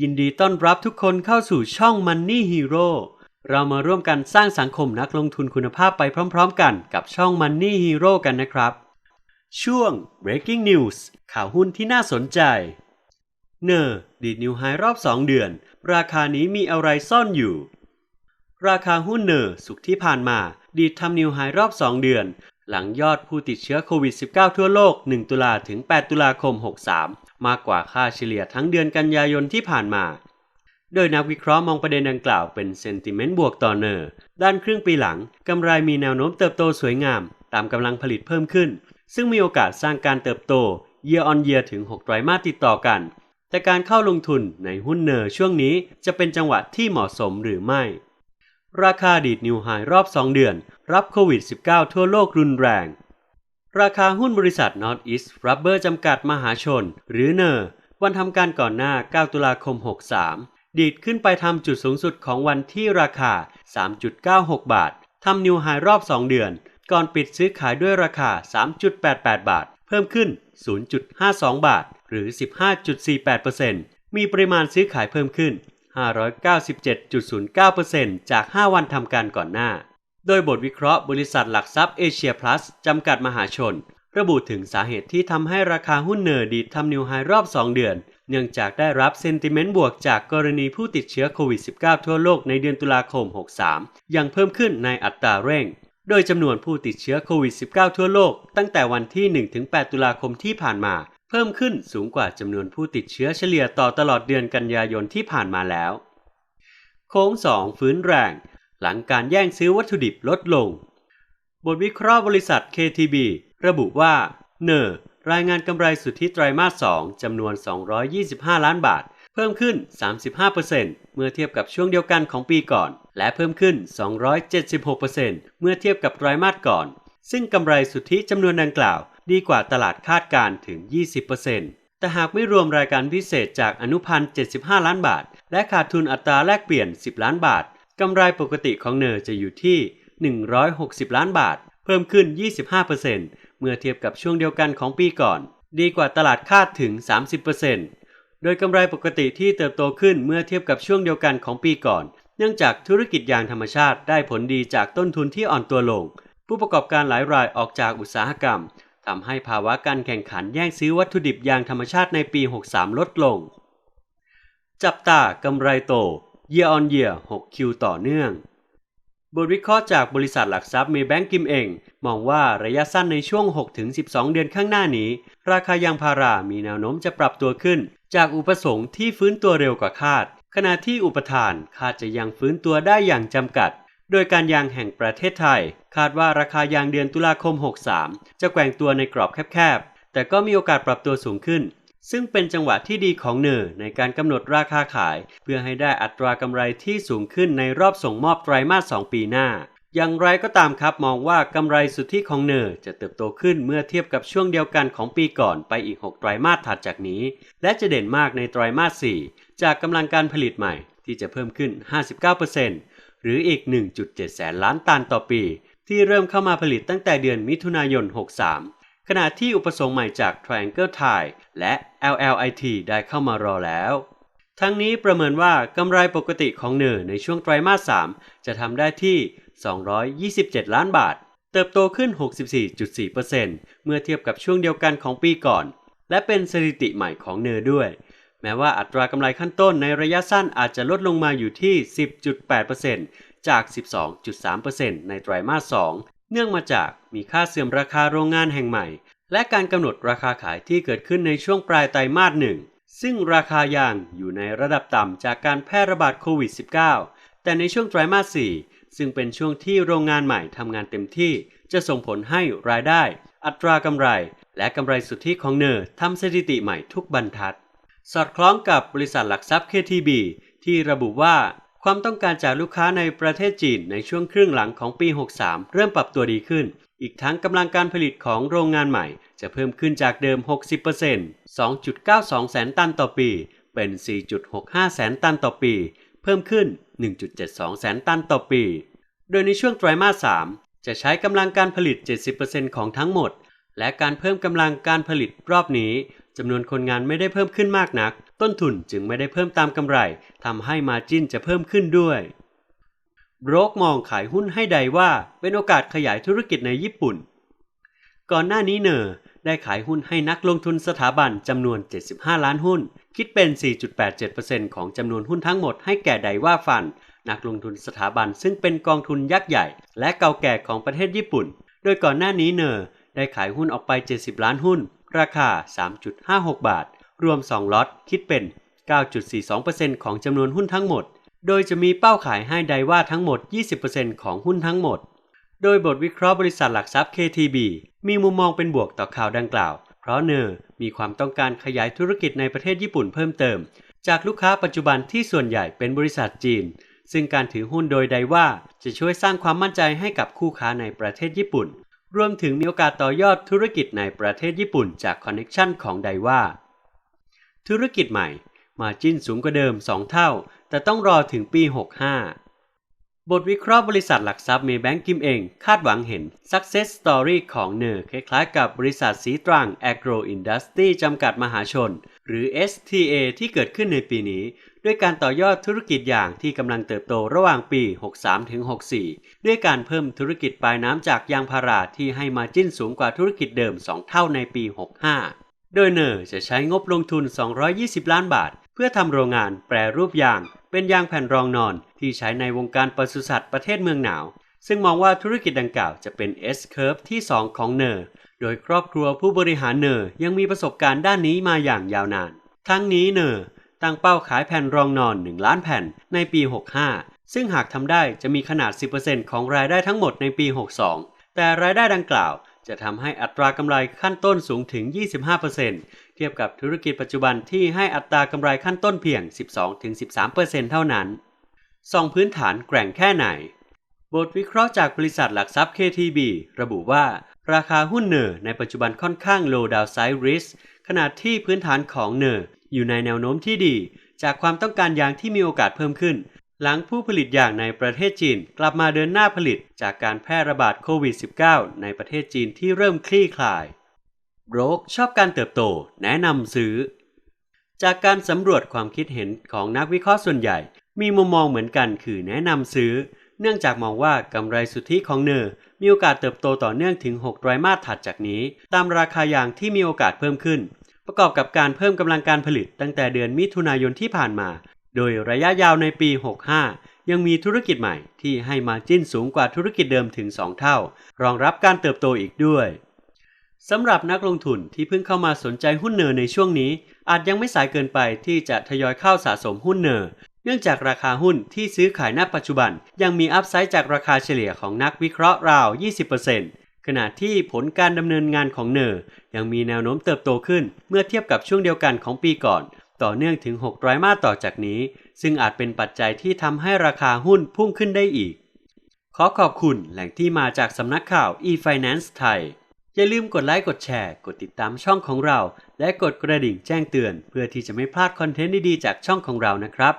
ยินดีต้อนรับทุกคนเข้าสู่ช่อง Money Hero เรามาร่วมกันสร้างสังคมนักลงทุนคุณภาพไปพร้อม ๆ กันกับช่อง Money Hero กันนะครับ ช่วง Breaking News ข่าวหุ้นที่น่าสนใจ เนอร์ดีดนิวไฮรอบ 2 เดือน ราคานี้มีอะไรซ่อนอยู่ ราคาหุ้นเนอร์สุกที่ผ่านมา ดีดทำนิวไฮรอบ 2 เดือน หลังยอดผู้ติดเชื้อโควิด -19 ทั่วโลก 1 ตุลาถึง 8 ตุลาคม 63 มากกว่าค่าเฉลี่ยทั้งเดือนกันยายนที่ผ่านมา โดยนักวิเคราะห์มองประเด็นดังกล่าวเป็นเซนติเมนต์บวกต่อเนอร์ด้านครึ่งปีหลังกำไรมีแนวโน้มเติบโตสวยงาม ตามกำลังผลิตเพิ่มขึ้น ซึ่งมีโอกาสสร้างการเติบโต year on year ถึง 6 ไตรมาสติดต่อกัน แต่การเข้าลงทุนในหุ้นเนอร์ช่วงนี้จะเป็นจังหวะที่เหมาะสมหรือไม่ ราคาดีดนิวไฮรอบ 2 เดือน รับโควิด -19 ทั่วโลกรุนแรง ราคาหุ้นบริษัท Northeast Rubber จำกัดมหาชน หรือเนอร์วันทำการก่อนหน้า 9 ตุลาคม 63 ดีดขึ้นไปทำจุดสูงสุดของวันที่ราคา 3.96 บาท ทำนิวไฮรอบ 2 เดือน ก่อนปิดซื้อขายด้วยราคา 3.88 บาท เพิ่มขึ้น 0.52 บาท หรือ 15.48%มีปริมาณซื้อขายเพิ่มขึ้น 597.09%จาก 5 วันทำการก่อนหน้า โดยบทวิเคราะห์บริษัทหลักทรัพย์เอเชียพลัสจำกัดมหาชน ระบุถึงสาเหตุที่ทำให้ราคาหุ้นเนอร์ดีทำนิวไฮรอบ 2 เดือน เนื่องจากได้รับเซนติเมนต์บวกจากกรณีผู้ติดเชื้อโควิด -19 ทั่วโลกในเดือนตุลาคม 63 ยังเพิ่มขึ้นในอัตราเร่ง โดยจำนวนผู้ติดเชื้อโควิด -19 ทั่วโลก ตั้งแต่วันที่ 1-8 ตุลาคมที่ผ่านมา เพิ่มขึ้นสูงกว่าจำนวนผู้ติดเชื้อเฉลี่ยต่อตลอดเดือนกันยายนที่ผ่านมาแล้ว โค้ง 2 ฟื้นแรง หลังการแย่งซื้อวัตถุดิบลดลง บทวิเคราะห์บริษัท KTB ระบุว่า เนอร์รายงานกำไรสุทธิไตรมาส 2 จำนวน 225 ล้านบาท เพิ่มขึ้น 35%เมื่อเทียบกับช่วงเดียวกันของปีก่อน และเพิ่มขึ้น 276%เมื่อเทียบกับไตรมาสก่อน ซึ่งกำไรสุทธิจำนวนดังกล่าว ดีกว่าตลาดคาดการถึง 20%แต่หากไม่รวมรายการพิเศษจากอนุพันธ์ 75 ล้านบาท และขาดทุนอัตราแลกเปลี่ยน 10 ล้านบาท กำไรปกติของเนอร์จะอยู่ที่ 160 ล้านบาท เพิ่มขึ้น 25%เมื่อเทียบกับช่วงเดียวกันของปีก่อน ดีกว่าตลาดคาดถึง 30%โดยกำไรปกติที่เติบโตขึ้นเมื่อเทียบกับช่วงเดียวกันของปีก่อน เนื่องจากธุรกิจยางธรรมชาติได้ผลดีจากต้นทุนที่อ่อนตัวลง ผู้ประกอบการหลายรายออกจากอุตสาหกรรมทำให้ภาวะการแข่งขันแย่งซื้อวัตถุดิบยางธรรมชาติในปี 63 ลดลง จับตากำไรโต year on year 6 คิวต่อเนื่อง บทวิเคราะห์จากบริษัทหลักทรัพย์เมแบงกิมเองมองว่าระยะสั้นในช่วง 6-12 เดือนข้างหน้านี้ ราคายางพารามีแนวโน้มจะปรับตัวขึ้น จากอุปสงค์ที่ฟื้นตัวเร็วกว่าคาด ขณะที่อุปทานคาดจะยังฟื้นตัวได้อย่างจำกัด โดยการยางแห่งประเทศไทย คาดว่าราคายางเดือนตุลาคม 63 จะแกว่งตัวในกรอบแคบๆแต่ก็มีโอกาสปรับตัวสูงขึ้น ซึ่งเป็นจังหวะที่ดีของเนอร์ในการกำหนดราคาขาย เพื่อให้ได้อัตรากำไรที่สูงขึ้นในรอบส่งมอบไตรมาส 2 ปีหน้า อย่างไรก็ตามครับมองว่ากำไรสุทธิของเนอร์จะเติบโตขึ้นเมื่อเทียบกับช่วงเดียวกันของปีก่อนไปอีก 6 ไตรมาสถัดจากนี้ และจะเด่นมากในไตรมาส 4 จากกำลังการผลิตใหม่ที่จะเพิ่มขึ้น 59%หรืออีก 1.7 แสนล้านตันต่อปี ที่เริ่มเข้ามาผลิตตั้งแต่เดือนมิถุนายน 63 ขณะที่อุปสงค์ใหม่จาก Triangle Thai และ LLIT ได้เข้ามารอแล้ว ทั้งนี้ประเมินว่ากำไรปกติของเนอร์ในช่วงไตรมาส 3 จะทำได้ที่ 227 ล้านบาท เติบโตขึ้น 64.4%เมื่อเทียบกับช่วงเดียวกันของปีก่อน และเป็นสถิติใหม่ของเนอร์ด้วย แม้ว่าอัตรากำไรขั้นต้นในระยะสั้นอาจจะลดลงมาอยู่ที่ 10.8%จาก 12.3%ในไตรมาส 2 เนื่องมาจากมีค่าเสื่อมราคาโรงงานแห่งใหม่ และการกำหนดราคาขายที่เกิดขึ้นในช่วงปลายไตรมาสหนึ่งซึ่งราคายางอยู่ในระดับต่ำจากการแพร่ระบาดโควิด -19 แต่ในช่วงไตรมาส 4 ซึ่งเป็นช่วงที่โรงงานใหม่ทำงานเต็มที่ จะส่งผลให้รายได้ อัตรากำไร และกำไรสุทธิของเนอร์ทำสถิติใหม่ทุกบรรทัด สอดคล้องกับบริษัทหลักทรัพย์ KTB ที่ระบุว่า ความต้องการจากลูกค้าในประเทศจีนในช่วงครึ่งหลังของปี 63 เริ่มปรับตัวดีขึ้น อีกทั้งกำลังการผลิตของโรงงานใหม่ จะเพิ่มขึ้นจากเดิม 60% 2.92 แสนตันต่อปี เป็น 4.65 แสนตันต่อปี เพิ่มขึ้น 1.72 แสนตันต่อปี โดยในช่วงไตรมาส 3 จะใช้กำลังการผลิต 70%ของทั้งหมด และการเพิ่มกำลังการผลิตรอบนี้จำนวนคนงานไม่ได้เพิ่มขึ้นมากนัก ต้นทุนจึงไม่ได้เพิ่มตามกำไรทำให้มาจินจะเพิ่มขึ้นด้วยโบรกมองขายหุ้นให้ใดว่าเป็นโอกาสขยายธุรกิจในญี่ปุ่น ก่อนหน้านี้เนอร์ได้ขายหุ้นให้นักลงทุนสถาบันจำนวน 75 ล้านหุ้น คิดเป็น 4.87%ของจำนวนหุ้นทั้งหมดให้แก่ไดว่าฟัน นักลงทุนสถาบันซึ่งเป็นกองทุนยักษ์ใหญ่ และเก่าแก่ของประเทศญี่ปุ่น โดยก่อนหน้านี้เนอร์ได้ขายหุ้นออกไป 70 ล้านหุ้น ราคา 3.56 บาท รวม 2 ล็อต คิดเป็น 9.42%ของจำนวนหุ้นทั้งหมด โดยจะมีเป้าขายให้ไดว่าทั้งหมด 20%ของหุ้นทั้งหมด โดยบทวิเคราะห์บริษัทหลักทรัพย์ KTB มีมุมมองเป็นบวกต่อข่าวดังกล่าว เพราะเนอร์มีความต้องการขยายธุรกิจในประเทศญี่ปุ่นเพิ่มเติม จากลูกค้าปัจจุบันที่ส่วนใหญ่เป็นบริษัทจีน ซึ่งการถือหุ้นโดยไดว่าจะช่วยสร้างความมั่นใจให้กับคู่ค้าในประเทศญี่ปุ่น รวมถึงมีโอกาสต่อยอดธุรกิจในประเทศญี่ปุ่นจากคอนเน็ชันของไดว่า ธุรกิจใหม่ มาจิ้นสูงกว่าเดิม 2 เท่า แต่ต้องรอถึงปี 65 บทวิเคราะห์บริษัทหลักทรัพย์เมย์แบงก์กิมเอง คาดหวังเห็น Success Story ของเนอร์คล้ายๆกับบริษัทสีตรัง Agro Industry จำกัดมหาชน หรือ STA ที่เกิดขึ้นในปีนี้ ด้วยการต่อยอดธุรกิจอย่างที่กำลังเติบโตระหว่างปี 63-64 ด้วยการเพิ่มธุรกิจปลายน้ำจากยางพาราที่ให้มาจิ้นสูงกว่าธุรกิจเดิม 2 เท่าในปี 65 โดยเนอร์จะใช้งบลงทุน 220 ล้านบาท เพื่อทำโรงงานแปรรูปยาง เป็นยางแผ่นรองนอน ที่ใช้ในวงการปศุสัตว์ประเทศเมืองหนาว ซึ่งมองว่าธุรกิจดังกล่าวจะเป็น S curve ที่ 2 ของเนอร์โดยครอบครัวผู้บริหารเนอร์ยังมีประสบการณ์ด้านนี้มาอย่างยาวนาน ทั้งนี้เนอร์ตั้งเป้าขายแผ่นรองนอน 1 ล้านแผ่นในปี 65 ซึ่งหากทำได้จะมีขนาด 10%ของรายได้ทั้งหมดในปี 62 แต่รายได้ดังกล่าว จะทำให้อัตรากำไรขั้นต้นสูงถึง 25%เทียบกับธุรกิจปัจจุบันที่ให้อัตรากำไรขั้นต้นเพียง 12-13%เท่านั้นสองพื้นฐานแกร่งแค่ไหน บทวิเคราะห์จากบริษัทหลักทรัพย์ KTB ระบุว่า ราคาหุ้นเนอร์ในปัจจุบันค่อนข้าง low downside risk ขณะที่พื้นฐานของเนอร์อยู่ในแนวโน้มที่ดี จากความต้องการยางที่มีโอกาสเพิ่มขึ้น หลังผู้ผลิตยางในประเทศจีนกลับมาเดินหน้าผลิตจากการแพร่ระบาดโควิด -19 ในประเทศจีนที่เริ่มคลี่คลายโบรกชอบการเติบโตแนะนำซื้อ จากการสำรวจความคิดเห็นของนักวิเคราะห์ส่วนใหญ่ มีมุมมองเหมือนกันคือแนะนำซื้อ เนื่องจากมองว่ากำไรสุทธิของเนอร์มีโอกาสเติบโตต่อเนื่องถึง 6 ไตรมาสถัดจากนี้ ตามราคายางที่มีโอกาสเพิ่มขึ้น ประกอบกับการเพิ่มกำลังการผลิตตั้งแต่เดือนมิถุนายนที่ผ่านมา โดยระยะยาวในปี 65 ยังมีธุรกิจใหม่ที่ให้มาจิ้นสูงกว่าธุรกิจเดิมถึง 2 เท่า รองรับการเติบโตอีกด้วยสำหรับนักลงทุนที่เพิ่งเข้ามาสนใจหุ้นเนอร์ในช่วงนี้ อาจยังไม่สายเกินไปที่จะทยอยเข้าสะสมหุ้นเนอร์เนื่องจากราคาหุ้นที่ซื้อขายณปัจจุบัน ยังมีอัพไซด์จากราคาเฉลี่ยของนักวิเคราะห์ราว 20%ขณะที่ผลการดำเนินงานของเนอร์ยังมีแนวโน้มเติบโตขึ้นเมื่อเทียบกับช่วงเดียวกันของปีก่อน ต่อเนื่องถึง 6 ไตรมาสต่อจากนี้ ซึ่งอาจเป็นปัจจัยที่ทำให้ราคาหุ้นพุ่งขึ้นได้อีก ขอขอบคุณแหล่งที่มาจากสำนักข่าว e-finance ไทย อย่าลืมกดไลค์กดแชร์ กดติดตามช่องของเรา และกดกระดิ่งแจ้งเตือน เพื่อที่จะไม่พลาดคอนเทนต์ดีๆจากช่องของเรานะครับ